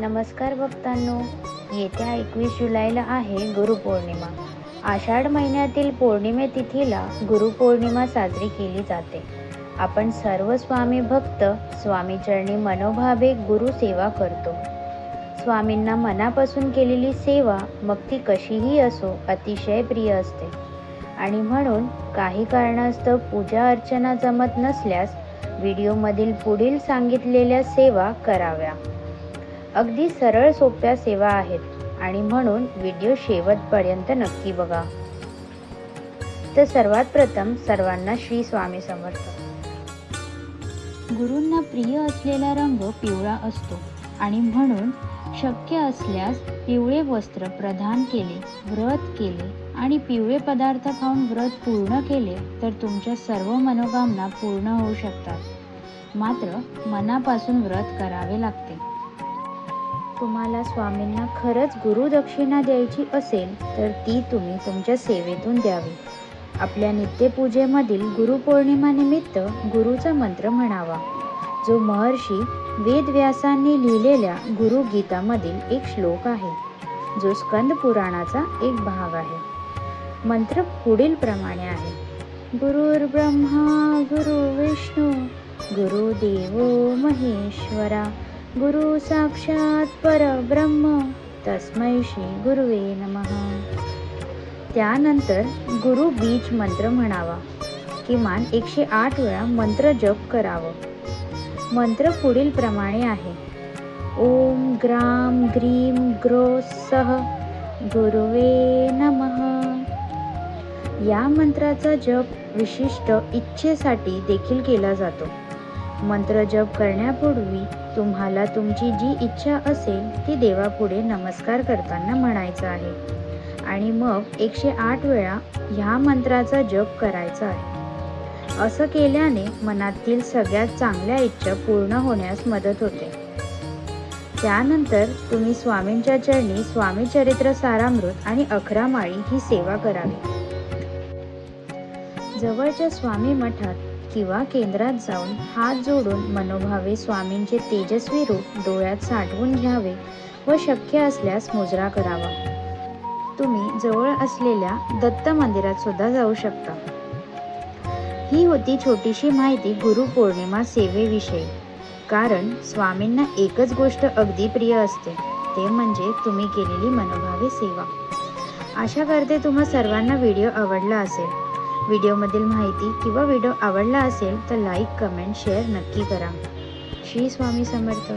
नमस्कार भक्तांनो येत्या एकवीस जुलैला आहे गुरुपौर्णिमा आषाढ महिन्यातील पौर्णिमे तिथीला गुरुपौर्णिमा साजरी केली जाते. आपण सर्व स्वामी भक्त स्वामीचरणी मनोभावे गुरुसेवा करतो. स्वामींना मनापासून केलेली सेवा मग ती कशीही असो अतिशय प्रिय असते. आणि म्हणून काही कारणास्तव पूजा अर्चना जमत नसल्यास व्हिडिओमधील पुढील सांगितलेल्या सेवा कराव्या. अगदी सरळ सोप्या सेवा आहेत आणि म्हणून व्हिडिओ शेवटपर्यंत नक्की बघा. तर सर्वात प्रथम सर्वांना श्री स्वामी समर्थ. गुरूंना प्रिय असलेला रंग पिवळा असतो आणि म्हणून शक्य असल्यास पिवळे वस्त्र प्रदान केले व्रत केले आणि पिवळे पदार्थ खाऊन व्रत पूर्ण केले तर तुमच्या सर्व मनोकामना पूर्ण होऊ शकतात. मात्र मनापासून व्रत करावे लागते. तुम्हाला स्वामींना खरंच गुरुदक्षिणा द्यायची असेल तर ती तुम्ही तुमच्या सेवेतून द्यावी. आपल्या नित्यपूजेमधील गुरुपौर्णिमानिमित्त गुरुचा मंत्र म्हणावा. जो महर्षी वेदव्यासांनी लिहिलेल्या गुरुगीतामधील एक श्लोक आहे. जो स्कंद पुराणाचा एक भाग आहे. मंत्र पुढील प्रमाणे आहे. गुरुर्ब्रह्मा गुरु विष्णू गुरुदेवो महेश्वरा गुरु साक्षात परब्रह्म तस्मै श्री गुरुवे नमः. त्यानंतर गुरु बीज मंत्र म्हणावा. किमान एकशे आठ वेळा मंत्र जप करावं. मंत्र पुढील प्रमाणे आहे. ओम ग्राम ग्रीम ग्रो सह गुरुवे नमः. या मंत्राचा जप विशिष्ट इच्छेसाठी देखील केला जातो. मंत्र जप करण्यापूर्वी तुम्हाला तुमची जी इच्छा असेल ती देवापुढे नमस्कार करताना म्हणायचं आहे. आणि मग एकशे आठ वेळा ह्या मंत्राचा जप करायचा आहे. असं केल्याने मनातील सगळ्यात चांगल्या इच्छा पूर्ण होण्यास मदत होते. त्यानंतर तुम्ही स्वामींच्या चरणी स्वामी चरित्र सारामृत आणि अकरा माळी ही सेवा करावी. जवळच्या स्वामी मठात किंवा केंद्रात जाऊन हात जोडून मनोभावे स्वामींचे तेजस्वी रूप डोळ्यात साठवून घ्यावे व शक्य असल्यास मुजरा करावा. तुम्ही जवळ असलेल्या दत्त मंदिरात सुद्धा जाऊ शकता. ही होती छोटीशी माहिती गुरुपौर्णिमा सेवेविषयी. कारण स्वामींना एकच गोष्ट अगदी प्रिय असते ते म्हणजे तुम्ही केलेली मनोभावे सेवा. आशा करते तुम्हा सर्वांना व्हिडिओ आवडला असेल. व्हिडिओमधील माहिती किंवा व्हिडिओ आवडला असेल तर लाईक कमेंट शेअर नक्की करा. श्री स्वामी समर्थ.